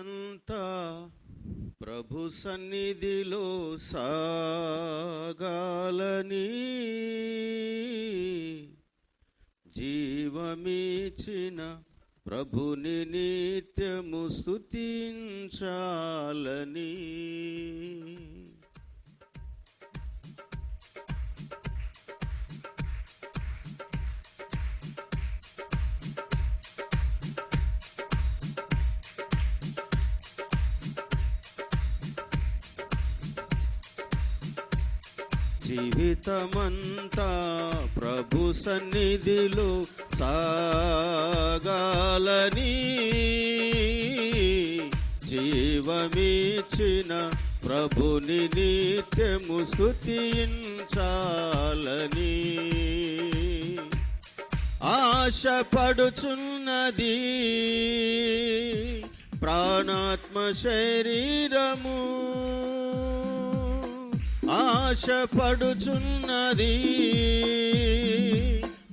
అంతా ప్రభు సన్నిధిలో సాగాలని జీవమిచిన ప్రభుని నిత్యము స్థుతించాలని జీవితమంతా ప్రభు సన్నిధిలో సాగాలని జీవమిచ్చిన ప్రభుని నిత్యము ఆశ ఆశపడుచున్నది ప్రాణాత్మ శరీరము ఆశపడుచున్నది.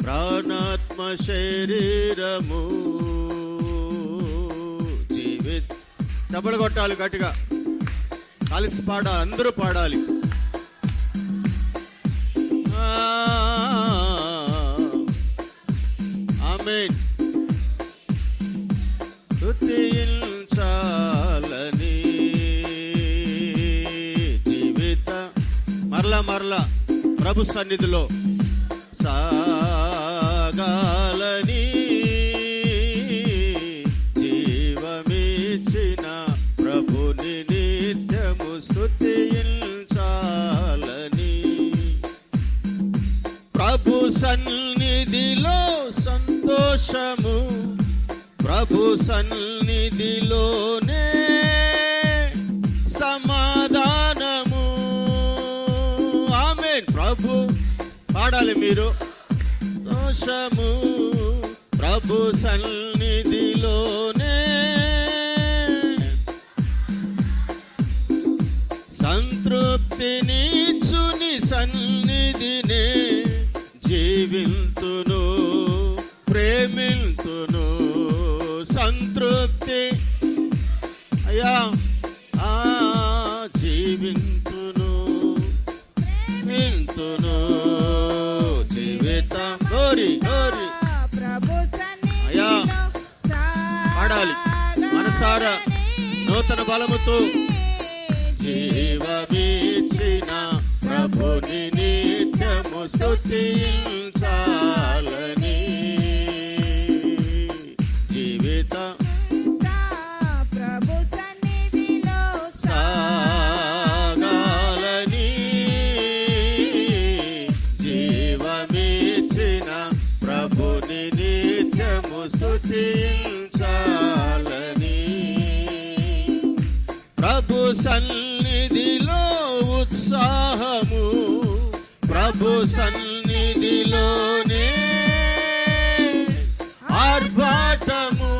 ప్రాణాత్మ శరీరము. జీవిత్. డబ్బులు కొట్టాలి గట్టిగా. కలిసి పాడాలి అందరూ పాడాలి. ప్రభు సన్నిధిలో సాగాలని జీవమిచ్చిన ప్రభుని నిత్యము స్తుతించాలని. ప్రభు సన్నిధిలో సంతోషము ప్రభు సన్నిధిలోనే ప్రభు పాడాలి మీరు. దోషము ప్రభు సన్నిధిలోనే. సంతృప్తిని చుని సన్నిధినే వింతును జీవిత. గోరి గోరి ప్రభు అయ్యా, పాడాలి. మనసారా నూతన బలముతో జీవమిచ్చిన ప్రభుని నిత్యము స్థుతి ప్రభు సన్నిధిలో ఉత్సాహము. ప్రభు సన్నిధిలోనే ఆర్భాటము.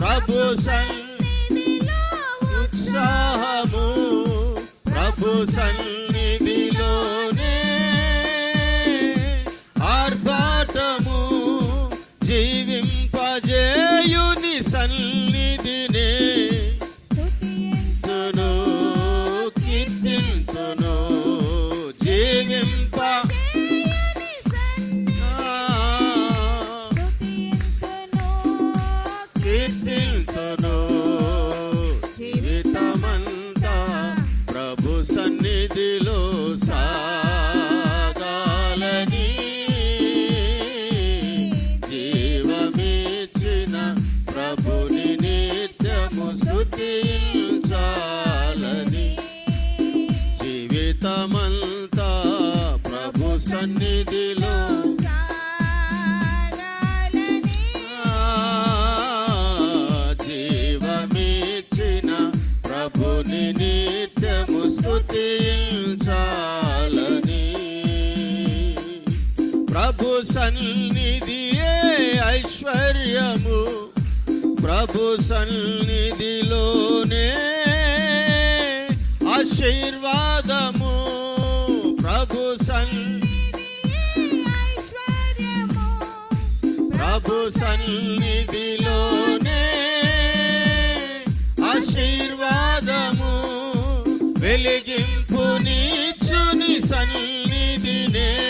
ప్రభు సన్నిధిలో ఉత్సాహము. ప్రభు సన్నిధిలోనే ప్రభుని నిత్యము స్థుతించాలని ప్రభు ఐశ్వర్యము. ప్రభు సన్నిధిలోనే ఆశీర్వాదము. ప్రభు సన్నిధియే ప్రభు సన్నిధిలోనే ఆశీర్వాద వెలిగింపు నీచుని సన్నిధినే.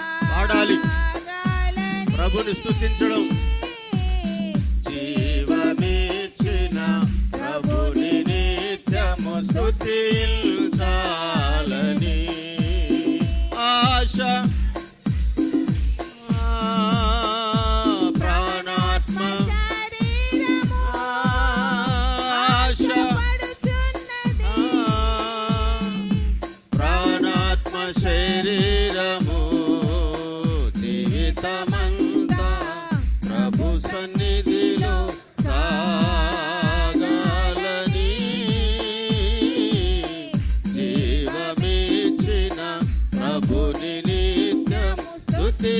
ఉండాలి ప్రభుని స్థుతించడం జీవమిచ్చిన ప్రభుని నిత్యము స్థుతిల్ జీవితమంతా ప్రభు సన్నిధిలో సాగాలని జీవమిచ్చిన ప్రభుని నిత్యం స్తుతి